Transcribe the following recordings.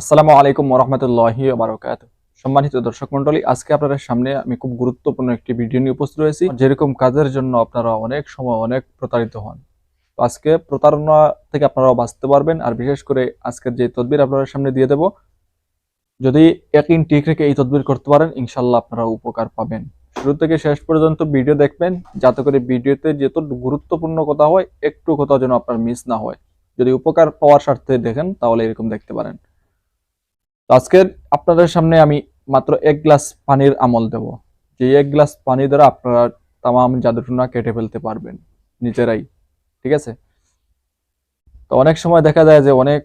আসসালামু আলাইকুম ওরহমতুল্লাহি বারকাত সম্মানিত দর্শক মন্ডলী আজকে আপনাদের সামনে আমি খুব গুরুত্বপূর্ণ একটি ভিডিও নিয়ে উপস্থিত রয়েছি যেরকম কাজের জন্য আপনারা অনেক সময় অনেক প্রতারিত হন। আজকে প্রতারণা থেকে আপনারা বাঁচতে পারবেন। আর বিশেষ করে আজকের যে তদবির আপনাদের সামনে দিয়ে দেব, যদি একদিন ঠিক রেখে এই তদবির করতে পারেন ইনশাল্লাহ আপনারা উপকার পাবেন। শুরু থেকে শেষ পর্যন্ত ভিডিও দেখবেন। যাতে করে ভিডিওতে যত গুরুত্বপূর্ণ কথা হয়, একটু কথা যেন আপনার মিস না হয়। যদি উপকার পাওয়ার স্বার্থে দেখেন, তাহলে এরকম দেখতে পারেন। তো আজকে আপনাদের সামনে আমি মাত্র এক গ্লাস পানির আমল দেব। যে এক গ্লাস পানি দ্বারা আপনারা তামাম জাদুটুনা কেটে ফেলতে পারবেন নিজেরাই, ঠিক আছে? তো অনেক সময় দেখা যায় যে অনেক,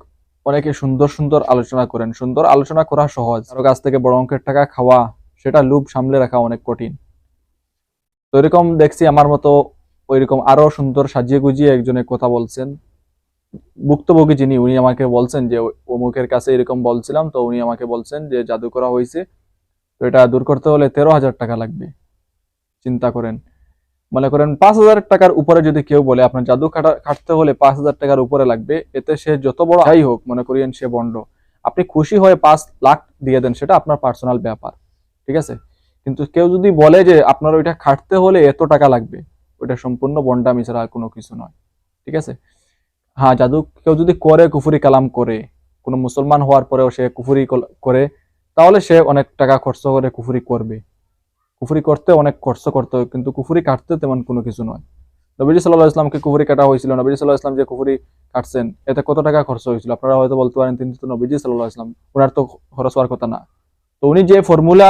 অনেকে সুন্দর সুন্দর আলোচনা করেন। সুন্দর আলোচনা করা সহজ। কারও কাছ থেকে বড় অঙ্কের টাকা খাওয়া, সেটা লুপ সামলে রাখা অনেক কঠিন। তো এরকম দেখছি আমার মতো ওইরকম আরও সুন্দর সাজিয়ে গুজিয়ে একজনে কথা বলছেন। ভুক্তভোগী যিনি, উনি আমাকে বলছেন যে, অমুকের কাছে এরকম বলছিলাম, তো উনি আমাকে বলছেন যে জাদু করা হয়েছে তো এটা দূর করতে হলে তেরো হাজার টাকা লাগবে। চিন্তা করেন। মনে করেন পাঁচ হাজার টাকার উপরে যদি কেউ বলে, আপনার জাদু কাটা কাটতে হলে পাঁচ হাজার টাকার উপরে লাগবে। এতে সে যত বড় যাই হোক, মনে করিয়েন সে বন্ড। আপনি খুশি হয়ে পাঁচ লাখ দিয়ে দেন, সেটা আপনার পার্সোনাল ব্যাপার। ঠিক আছে? কিন্তু কেউ যদি বলে যে, আপনার ওইটা খাটতে হলে এত টাকা লাগবে, ওইটা সম্পূর্ণ বন্ডামি ছাড়া আর কোনো কিছু নয়। ঠিক আছে? হ্যাঁ জাদু কেউ যদি করে কুফুরি কালাম করে, কোনো মুসলমান হওয়ার পরেও সে কুফুরি করে, তাহলে সে অনেক টাকা খরচ করে কুফুরি করবে। কুফুরি করতে অনেক খরচ করতে হয়, কিন্তু কুফুরি কাটতে তেমন কোনো কিছু নয়। নবীজি সাল্লাহ ইসলামকে কুফুরি কাটা হয়েছিল। নবীজি সাল্লাহ ইসলাম যে কুফুরি কাটছেন, এতে কত টাকা খরচ হয়েছিল? আপনারা হয়তো বলতে পারেন, তিনি তো নবীজি সাল্লাহ ইসলাম ওনার তো খরচ হওয়ার কথা না। তো উনি যে ফর্মুলা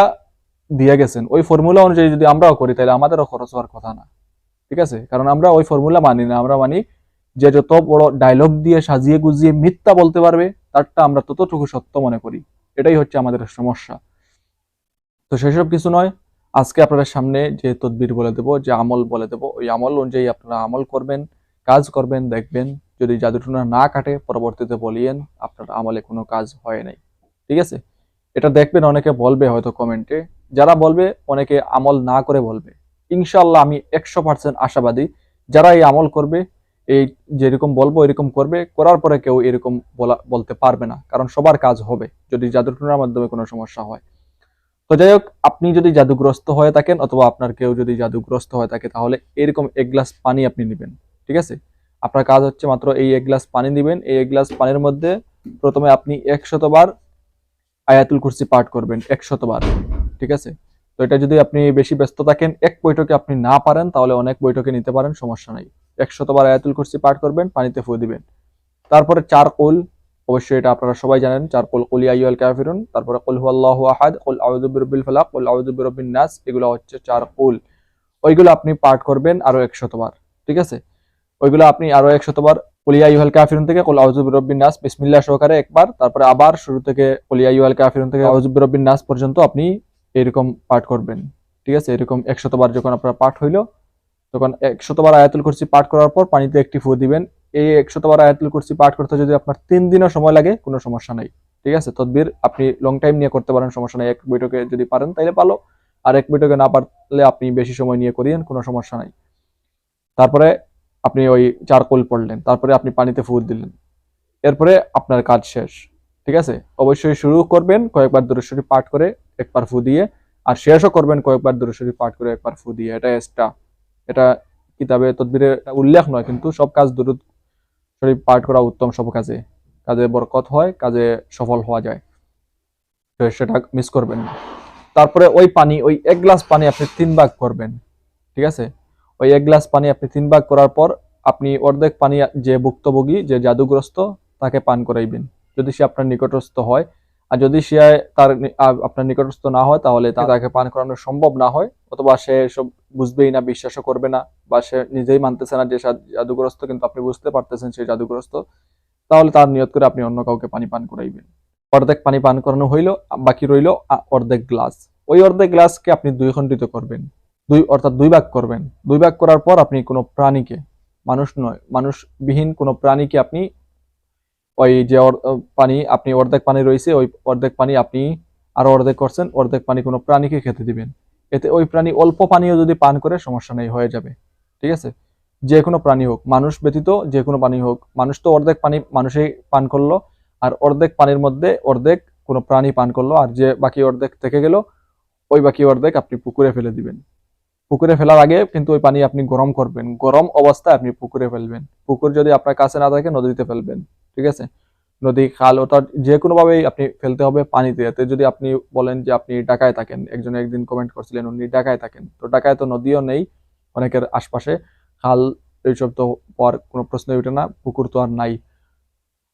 দিয়ে গেছেন, ওই ফর্মুলা অনুযায়ী যদি আমরাও করি, তাহলে আমাদেরও খরচ হওয়ার কথা না। ঠিক আছে? কারণ আমরা ওই ফর্মুলা মানি না, আমরা মানি যে যত বড় ডায়লগ দিয়ে সাজিয়ে গুজিয়ে মিথ্যা বলতে পারবে, তারটা আমরা ততটুকু সত্য মনে করি। এটাই হচ্ছে আমাদের সমস্যা। তো সেসব কিছু নয়। আজকে আপনাদের সামনে যে তদবির বলে দেব, যে আমল বলে দেব, ওই আমল অনুযায়ী আপনারা আমল করবেন, কাজ করবেন, দেখবেন। যদি জাদুটুনা না কাটে, পরবর্তীতে বলিয়েন, আপনার আমলে কোনো কাজ হয় নাই। ঠিক আছে? এটা দেখবেন অনেকে বলবে হয়তো কমেন্টে। যারা বলবে, অনেকে আমল না করে বলবে। ইনশাল্লাহ আমি একশো পার্সেন্ট আশাবাদী। যারা এই আমল করবে এই যেরকম বলব, এরকম করবে, করার পরে কেউ এরকম বলা, বলতে পারবে না, কারণ সবার কাজ হবে যদি জাদুটুনার মাধ্যমে কোনো সমস্যা হয়। তো যাই হোক, আপনি যদি জাদুগ্রস্ত হয়ে থাকেন অথবা আপনার কেউ যদি জাদুগ্রস্ত হয়ে থাকে, তাহলে এরকম এক গ্লাস পানি আপনি নেবেন, ঠিক আছে? আপনার কাজ হচ্ছে মাত্র এই এক গ্লাস পানি দিবেন এই এক গ্লাস পানির মধ্যে প্রথমে আপনি একশতবার আয়াতুল কুরসি পাঠ করবেন একশতবার ঠিক আছে? তো এটা যদি আপনি বেশি ব্যস্ত থাকেন, এক বৈঠকে আপনি না পারেন, তাহলে অনেক বৈঠকে নিতে পারেন, সমস্যা নাই। একশতবার আয়াতুল কুরসি পাঠ করবেন, পানিতে ফু দিবেন। তারপরে চার কুল অবশ্যই এটা আপনারা সবাই জানেন চার কুল কুল আইয়াল কাফিরুন তারপরে কুল হুয়াল্লাহু আহাদ কুল আউযু বিরাব্বিল ফালাক কুল আউযু নাস এগুলো হচ্ছে চার কুল ওইগুলো আপনি পাঠ করবেন আরও একশতবার, ঠিক আছে? ওইগুলো আপনি আরও একশতবার কুলিয়া ইউহাল কাফিরুন থেকে কুল আউযু বিরাব্বিন নাস বিসমিল্লাহ সহকারে একবার, তারপরে আবার শুরু থেকে কুলিয়া ইউহাল কাফিরুন থেকে আউযু বিরাব্বিন নাস পর্যন্ত আপনি এরকম পাঠ করবেন, ঠিক আছে? এরকম একশতবার যখন আপনার পাঠ হইল তখন একশতবার আয়াতুল কুরসি পাঠ করার পর পানিতে একটি ফু দিবেন। এই একশতবার আয়াতুল কুরসি পাঠ করতে যদি আপনার তিন দিনও সময় লাগে, কোনো সমস্যা নাই। ঠিক আছে? তদবির আপনি লং টাইম নিয়ে করতে পারেন, সমস্যা নাই। এক বৈঠকে যদি পারেন, তাইলে ভালো আর এক বৈঠকে না পারলে আপনি বেশি সময় নিয়ে করিয়েন, কোনো সমস্যা নাই। তারপরে আপনি ওই চারকোল পড়লেন, তারপরে আপনি পানিতে ফু দিলেন। এরপরে আপনার কাজ শেষ। ঠিক আছে? অবশ্যই শুরু করবেন, কয়েকবার দূরেশ্বরী পাঠ করে একবার ফু দিয়ে, আর শেষও করবেন কয়েকবার দূরেশ্বরী পাঠ করে একবার ফু দিয়ে। এটা এক্সট্রা এটা কিতাবে তদবিরে উল্লেখ নয়, কিন্তু সব কাজ দুরুদ শরীফ পাঠ করা উত্তম সব কাজে। কাজে বরকত হয়, কাজে সফল হওয়া যায়। সেটা মিস করবেন না। তারপরে ওই পানি, ওই এক গ্লাস পানি আপনি তিন ভাগ করবেন, ঠিক আছে? ওই এক গ্লাস পানি আপনি তিন ভাগ করার পর আপনি অর্ধেক পানি যে ভুক্তভোগী, যে জাদুগ্রস্ত, তাকে পান করাইবেন। যদি সে আপনার নিকটস্থ হয় আর যদি সে তার আপনার নিকটস্থ না হয় তাহলে তাকে পান করানো সম্ভব না হয় অথবা সে সব বুঝবেই না বিশ্বাসও করবে না বা সে নিজেই মানতেছে না যে জাদুগ্রস্ত কিন্তু আপনি বুঝতে পারতেছেন সে জাদুগ্রস্ত তাহলে তার নিয়ত করে আপনি অন্য কাউকে পানি পান করাইবেন। অর্ধেক পানি পান করানো হইল বাকি রইল অর্ধেক গ্লাস। ওই অর্ধেক গ্লাসকে আপনি দুই খণ্ডিত করবেন। দুই অর্থাৎ দুই ভাগ করবেন। দুই ভাগ করার পর আপনি কোনো প্রাণীকে মানুষ নয় মানুষবিহীন কোনো প্রাণীকে আপনি ওই যে পানি আপনি অর্ধেক পানি রয়েছে, ওই অর্ধেক পানি আপনি আরও অর্ধেক করছেন, অর্ধেক পানি কোনো প্রাণীকে খেতে দিবেন। এতে ওই প্রাণী অল্প পানীয় যদি পান করে সমস্যা নেই, হয়ে যাবে। ঠিক আছে? যে কোনো প্রাণী হোক, মানুষ ব্যতীত যে কোনো প্রাণী হোক, মানুষ তো অর্ধেক পানি মানুষই পান করল, আর অর্ধেক পানির মধ্যে অর্ধেক কোনো প্রাণী পান করল, আর যে বাকি অর্ধেক থেকে গেল, ওই বাকি অর্ধেক আপনি পুকুরে ফেলে দিবেন। পুকুরে ফেলার আগে কিন্তু ওই পানি আপনি গরম করবেন। গরম অবস্থায় আপনি পুকুরে ফেলবেন। পুকুর যদি আপনার কাছে না থাকে, নদীতে ফেলবেন। ঠিক আছে? নদী, খাল, ওটা যে কোনোভাবেই আপনি ফেলতে হবে পানিতে। এতে যদি আপনি বলেন যে আপনি ঢাকায় থাকেন, একজন একদিন কমেন্ট করছিলেন, উনি ঢাকায় থাকেন। তো ঢাকায় তো নদীও নেই, অনেকের আশপাশে। খাল, এইসব তো পর কোনো প্রশ্নই ওঠে না, পুকুর তো আর নাই।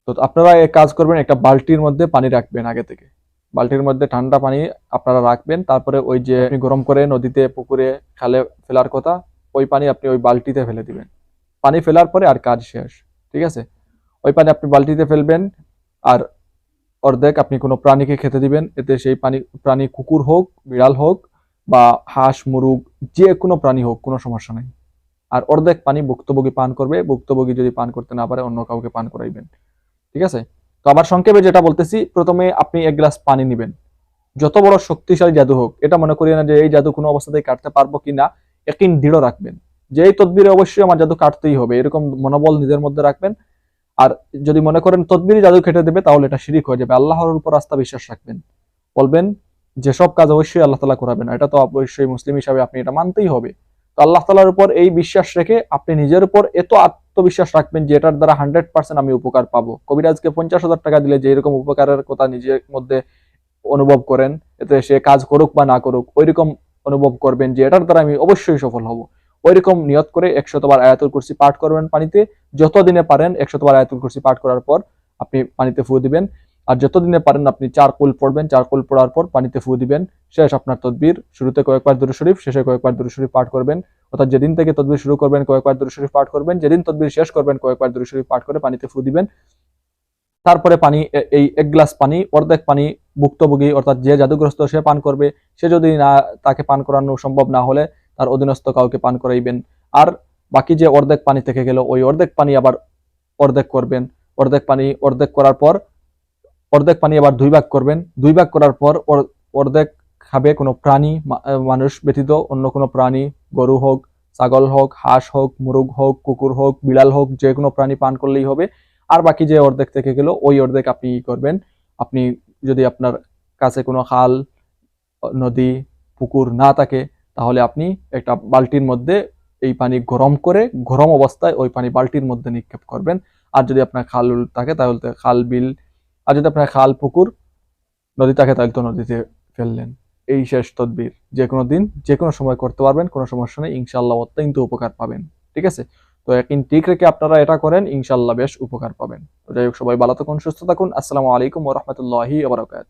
তো আপনারা এক কাজ করবেন, একটা বালতির মধ্যে পানি রাখবেন আগে থেকে। বালতির মধ্যে ঠান্ডা পানি আপনারা রাখবেন, তারপরে ওই যে আপনি গরম করে নদীতে, পুকুরে, খালে ফেলার কথা, ওই পানি আপনি ওই বালতিতে ফেলে দিবেন। পানি ফেলার পরে আর কাজ শেষ, ঠিক আছে? ওই পানি আপনি বালতিতে ফেলবেন আর অর্ধেক আপনি কোনো প্রাণীকে খেতে দিবেন। এতে সেই পানি, প্রাণী কুকুর হোক, বিড়াল হোক বা হাঁস, মুরগ, যে কোনো প্রাণী হোক, কোনো সমস্যা নেই। আর অর্ধেক পানি ভুক্তভোগী পান করবে। ভুক্তভোগী যদি পান করতে না পারে, অন্য কাউকে পান করাইবেন। ঠিক আছে? তো আবার সংক্ষেপে যেটা বলতেছি, প্রথমে আপনি এক গ্লাস পানি নেবেন। যত বড় শক্তিশালী জাদু হোক, এটা মনে করি না যে এই জাদু কোনো অবস্থাতেই কাটতে পারব কিনা একদিন দৃঢ় রাখবেন। যে এই তদবিরে অবশ্যই আমার জাদু কাটতেই হবে, এরকম মনোবল নিজের মধ্যে রাখবেন। আর যদি মনে করেন তদবিরি জাদু খেটে দেবে, তাহলে এটা শিরিক হয়ে যাবে। আল্লাহর উপর আস্থা বিশ্বাস রাখবেন। বলবেন যেসব কাজ অবশ্যই আল্লাহ তালা করাবেন এটা তো অবশ্যই মুসলিম হিসাবে আপনি এটা মানতেই হবে। তো আল্লাহ তালার উপর এই বিশ্বাস রেখে আপনি নিজের উপর এত আত্মবিশ্বাস রাখবেন যে এটার দ্বারা হান্ড্রেড পার্সেন্ট আমি উপকার পাবো। কবিরাজকে পঞ্চাশ হাজার টাকা দিলে যে এরকম উপকারের কথা নিজের মধ্যে অনুভব করেন, এতে সে কাজ করুক বা না করুক, ওইরকম অনুভব করবেন যে এটার দ্বারা আমি অবশ্যই সফল হব। ওইরকম নিয়ত করে একশতবার আয়াতুল কুরসি পাঠ করবেন পানিতে। যত দিনে পারেন একশতবার আয়াতুল কুরসি পাঠ করার পর আপনি পানিতে ফু দিবেন। আর যতদিনে পারেন আপনি চার কুল পড়বেন, চার কুল পড়ার পর পানিতে ফু দিবেন। শেষ আপনার তদবির, শুরুতে কয়েকবার দুরু শরীফ, শেষে কয়েকবার দুরু শরীফ পাঠ করবেন। অর্থাৎ যেদিন থেকে তদবির শুরু করবেন, কয়েকবার দুরু শরীফ পাঠ করবেন। যেদিন তদবির শেষ করবেন, কয়েকবার দুরু শরীফ পাঠ করে পানিতে ফু দিবেন। তারপরে পানি এই এক গ্লাস পানি, অর্ধেক পানি ভুক্তভোগী অর্থাৎ যে জাদুগ্রস্ত সে পান করবে, সে যদি না, তাকে পান করানো সম্ভব না হলে তার অধীনস্থ কাউকে পান করাইবেন। আর বাকি যে অর্ধেক পানি থেকে গেল, ওই অর্ধেক পানি আবার অর্ধেক করবেন। অর্ধেক পানি অর্ধেক করার পর, অর্ধেক পানি আবার দুই ভাগ করবেন। দুই ভাগ করার পর অর্ধেক খাবে কোনো প্রাণী মানুষ ব্যতীত অন্য কোনো প্রাণী, গরু হোক, ছাগল হোক, হাঁস হোক, মুরগ হোক, কুকুর হোক, বিড়াল হোক, যে কোনো প্রাণী পান করলেই হবে। আর বাকি যে অর্ধেক থেকে গেল, ওই অর্ধেক আপনি করবেন। আপনি যদি আপনার কাছে কোনো খাল, নদী, পুকুর না থাকে তাহলে আপনি একটা বালতির মধ্যে এই পানি গরম করে, গরম অবস্থায় ওই পানি বালতির মধ্যে নিক্ষেপ করবেন। আর যদি আপনার খাল থাকে তাহলে খাল, বিল, আর যদি আপনার খাল, পুকুর, নদী থাকে তাহলে তো নদীতে ফেললেন। এই শেষ তদবির। যে কোনো দিন, যে কোনো সময় করতে পারবেন, কোনো সমস্যা নেই ইনশাল্লাহ অত্যন্ত উপকার পাবেন। ঠিক আছে? তো একদিন ঠিক রেখে আপনারা এটা করেন ইনশাল্লাহ বেশ উপকার পাবেন। যাই হোক, সবাই ভালো থাকুন, সুস্থ থাকুন। আসসালামু আলাইকুম ওরহমতুল্লাহি আবরকাত